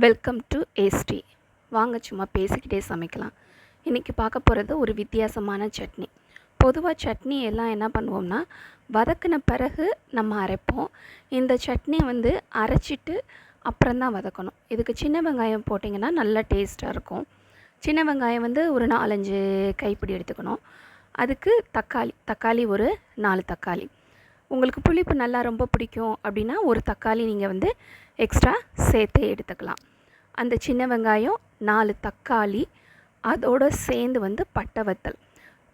Welcome to ஏஸ்டி வாங்க சும்மா பேசிக்கிட்டே சமைக்கலாம். இன்றைக்கி பார்க்க போகிறது ஒரு வித்தியாசமான சட்னி. பொதுவாக சட்னி எல்லாம் என்ன பண்ணுவோம்னா வதக்கின பிறகு நம்ம அரைப்போம். இந்த சட்னி வந்து அரைச்சிட்டு அப்புறம்தான் வதக்கணும். இதுக்கு சின்ன வெங்காயம் போட்டிங்கன்னா நல்லா டேஸ்ட்டாக இருக்கும். சின்ன வெங்காயம் வந்து ஒரு நாலஞ்சு கைப்பிடி எடுத்துக்கணும். அதுக்கு தக்காளி தக்காளி ஒரு நாலு தக்காளி. உங்களுக்கு புளிப்பு நல்லா ரொம்ப பிடிக்கும் அப்படின்னா ஒரு தக்காளி நீங்கள் வந்து எக்ஸ்ட்ரா சேர்த்தே எடுத்துக்கலாம். அந்த சின்ன வெங்காயம் நாலு தக்காளி அதோடு சேர்ந்து வந்து பட்டை வத்தல்.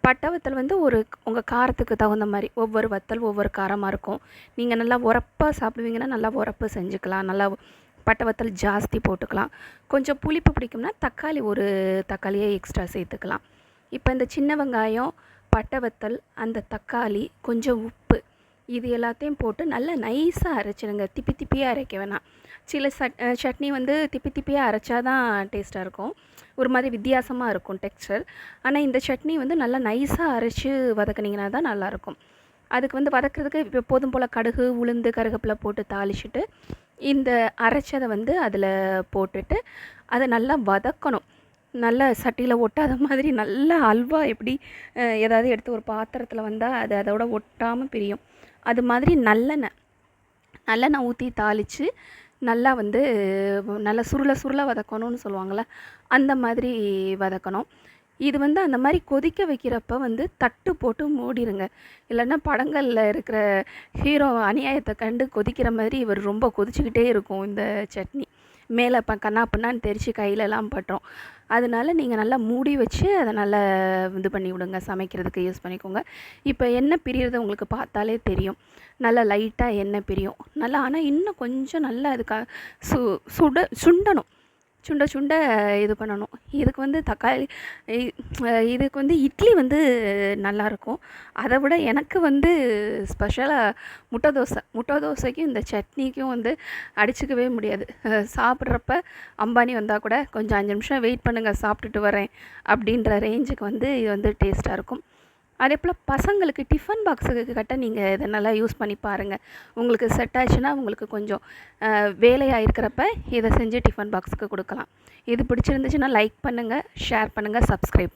பட்டை வத்தல் வந்து ஒரு உங்கள் காரத்துக்கு தகுந்த மாதிரி ஒவ்வொரு வத்தல் ஒவ்வொரு காரமாக இருக்கும். நீங்கள் நல்லா உரப்பாக சாப்பிடுவீங்கன்னா நல்லா உரப்பு செஞ்சுக்கலாம். நல்லா பட்டை வத்தல் ஜாஸ்தி போட்டுக்கலாம். கொஞ்சம் புளிப்பு பிடிக்கும்னா தக்காளி ஒரு தக்காளியை எக்ஸ்ட்ரா சேர்த்துக்கலாம். இப்போ இந்த சின்ன வெங்காயம் பட்டை வத்தல் அந்த தக்காளி கொஞ்சம் உப்பு இது எல்லாத்தையும் போட்டு நல்லா நைஸாக அரைச்சிடுங்க. திப்பி திப்பியாக அரைக்க வேணாம். சில சட் சட்னி வந்து திப்பி திப்பியாக அரைச்சா தான் டேஸ்ட்டாக இருக்கும். ஒரு மாதிரி வித்தியாசமாக இருக்கும் டெக்ஸ்டர் ஆனால் இந்த சட்னி வந்து நல்லா நைஸாக அரைச்சி வதக்குனிங்கன்னா தான் நல்லாயிருக்கும் அதுக்கு வந்து வதக்கிறதுக்கு இப்போ போதும் போல் கடுகு உளுந்து கருகப்பில் போட்டு தாளிச்சிட்டு இந்த அரைச்சதை வந்து அதில் போட்டுட்டு அதை நல்லா வதக்கணும். நல்ல சட்டியில் ஒட்டாத மாதிரி நல்லா அல்வா எப்படி ஏதாவது எடுத்து ஒரு பாத்திரத்தில் வந்தால் அது அதோட ஒட்டாமல் பிரியும். அது மாதிரி நல்லெண்ணெய் நல்லெண்ணெய் ஊற்றி தாளித்து நல்லா வந்து நல்லா சுருள சுருள வதக்கணும்னு சொல்லுவாங்கள்ல அந்த மாதிரி வதக்கணும். இது வந்து அந்த மாதிரி கொதிக்க வைக்கிறப்ப வந்து தட்டு போட்டு மூடிடுங்க இல்லைன்னா படங்களில் இருக்கிற ஹீரோ அநியாயத்தை கண்டு கொதிக்கிற மாதிரி இவர் ரொம்ப கொதிச்சுக்கிட்டே இருக்கும் இந்த சட்னி. மேலே இப்போ கண்ணா பின்னான்னு தெரித்து கையிலலாம் பட்டுரும். அதனால நீங்கள் நல்லா மூடி வச்சு அதை நல்லா இது பண்ணி விடுங்க. சமைக்கிறதுக்கு யூஸ் பண்ணிக்கோங்க. இப்போ எண்ணெய் பிரியறது உங்களுக்கு பார்த்தாலே தெரியும். நல்லா லைட்டாக எண்ணெய் பிரியும். நல்லா ஆனால் இன்னும் கொஞ்சம் நல்லா அதுக்காக சு சுட சுண்டணும். சுண்ட சுண்ட இது பண்ணணும். இதுக்கு வந்து தக்காளி இதுக்கு வந்து இட்லி வந்து நல்லாயிருக்கும் அதை விட எனக்கு வந்து ஸ்பெஷலாக முட்டை தோசை. முட்டை தோசைக்கும் இந்த சட்னிக்கும் வந்து அடிச்சுக்கவே முடியாது. சாப்பிட்றப்ப அம்பானி வந்தால் கூட கொஞ்சம் அஞ்சு நிமிஷம் வெயிட் பண்ணுங்கள் சாப்பிட்டுட்டு வரேன் அப்படின்ற ரேஞ்சுக்கு வந்து இது வந்து டேஸ்ட்டாக இருக்கும். அதே போல் பசங்களுக்கு டிஃபன் பாக்ஸுக்கு கட்ட நீங்கள் இதை நல்லா யூஸ் பண்ணி பாருங்கள் உங்களுக்கு செட் ஆச்சுன்னா உங்களுக்கு கொஞ்சம் வேலையாக இருக்கிறப்ப இதை செஞ்சு டிஃபன் பாக்ஸுக்கு கொடுக்கலாம். இது பிடிச்சிருந்துச்சுன்னா லைக் பண்ணுங்கள் ஷேர் பண்ணுங்கள் சப்ஸ்கிரைப்